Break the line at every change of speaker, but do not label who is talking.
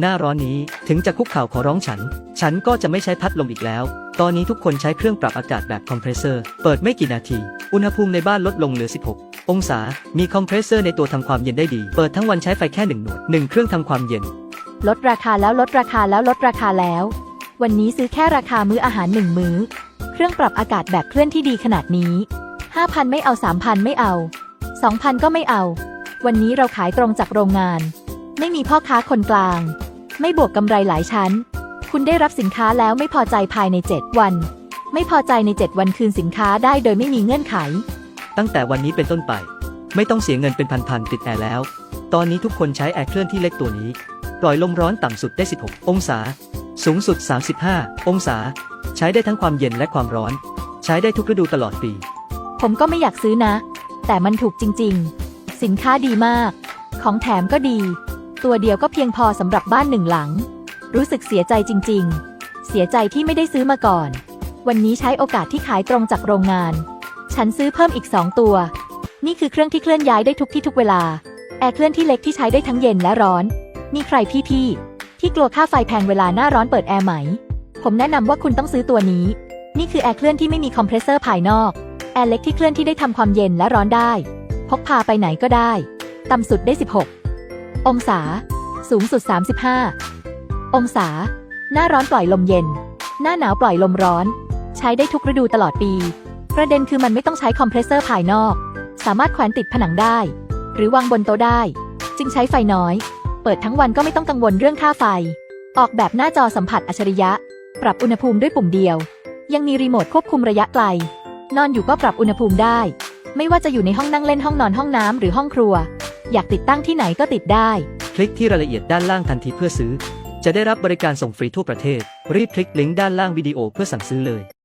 หน้าร้อนนี้ถึงจะคุกเข่าขอร้องฉัน ฉันก็จะไม่ใช้พัดลมอีกแล้ว ตอนนี้ทุกคนใช้เครื่องปรับอากาศแบบคอมเพรสเซอร์ เปิดไม่กี่นาที อุณหภูมิในบ้านลดลงเหลือ 16 องศา มีคอมเพรสเซอร์ในตัวทำความเย็นได้ดี เปิดทั้งวันใช้ไฟแค่หนึ่งหน่วยหนึ่งเครื่องทำความเย็น
ลดราคาแล้วลดราคาแล้วลดราคาแล้ว วันนี้ซื้อแค่ราคามื้ออาหารหนึ่งมื้อ เครื่องปรับอากาศแบบเคลื่อนที่ดีขนาดนี้ 5,000 ไม่เอา 3,000 ไม่เอา 2,000 ก็ไม่เอา วันนี้เราขายตรงจากโรงงานไม่มีพ่อค้าคนกลาง ไม่บวกกำไรหลายชั้น คุณได้รับสินค้าแล้วไม่พอใจภายใน 7 วัน ไม่พอใจใน 7 วันคืนสินค้าได้โดยไม่มีเงื่อนไข
ตั้งแต่วันนี้เป็นต้นไป ไม่ต้องเสียเงินเป็นพันๆติดแอร์แล้ว ตอนนี้ทุกคนใช้แอร์เคลื่อนที่เล็กตัวนี้ ปล่อยลมร้อนต่ำสุดได้ 16 องศา สูงสุด 35 องศา ใช้ได้ทั้งความเย็นและความร้อน ใช้ได้ทุกฤดูตลอดปี
ผมก็ไม่อยากซื้อนะ แต่มันถูกจริง ๆ สินค้าดีมาก ของแถมก็ดี ตัวเดียวก็เพียงพอสำหรับบ้านหนึ่งหลัง รู้สึกเสียใจจริง ๆ เสียใจที่ไม่ได้ซื้อมาก่อน วันนี้ใช้โอกาสที่ขายตรงจากโรงงาน ฉันซื้อเพิ่มอีก2ตัว นี่คือเครื่องที่เคลื่อนย้ายได้ทุกที่ทุกเวลา แอร์เคลื่อนที่เล็กที่ใช้ได้ทั้งเย็นและร้อน มีใครพี่ๆที่กลัวค่าไฟแพงเวลาหน้าร้อนเปิดแอร์ไหม ผมแนะนำว่าคุณต้องซื้อตัวนี้ นี่คือแอร์เคลื่อนที่ไม่มีคอมเพรสเซอร์ภายนอก แอร์เล็กที่เคลื่อนที่ได้ทำความเย็นและร้อนได้ พกพาไปไหนก็ได้ ต่ำสุดได้ 16 องศา สูงสุด 35 องศา หน้าร้อนปล่อยลมเย็น หน้าหนาวปล่อยลมร้อน ใช้ได้ทุกฤดูตลอดปี ประเด็นคือมันไม่ต้องใช้คอมเพรสเซอร์ภายนอก สามารถแขวนติดผนังได้ หรือวางบนโต๊ะได้ จึงใช้ไฟน้อย เปิดทั้งวันก็ไม่ต้องกังวลเรื่องค่าไฟ ออกแบบหน้าจอสัมผัสอัจฉริยะ ปรับอุณหภูมิด้วยปุ่มเดียว ยังมีรีโมทควบคุมระยะไกล นอนอยู่ก็ปรับอุณหภูมิได้ ไม่ว่าจะอยู่ในห้องนั่งเล่นห้องนอนห้องน้ำหรือห้องครัว อยากติดตั้งที่ไหนก็ติดได้
คลิกที่รายละเอียดด้านล่างทันทีเพื่อซื้อ จะได้รับบริการส่งฟรีทั่วประเทศ รีบคลิกลิงก์ด้านล่างวิดีโอเพื่อสั่งซื้อเลย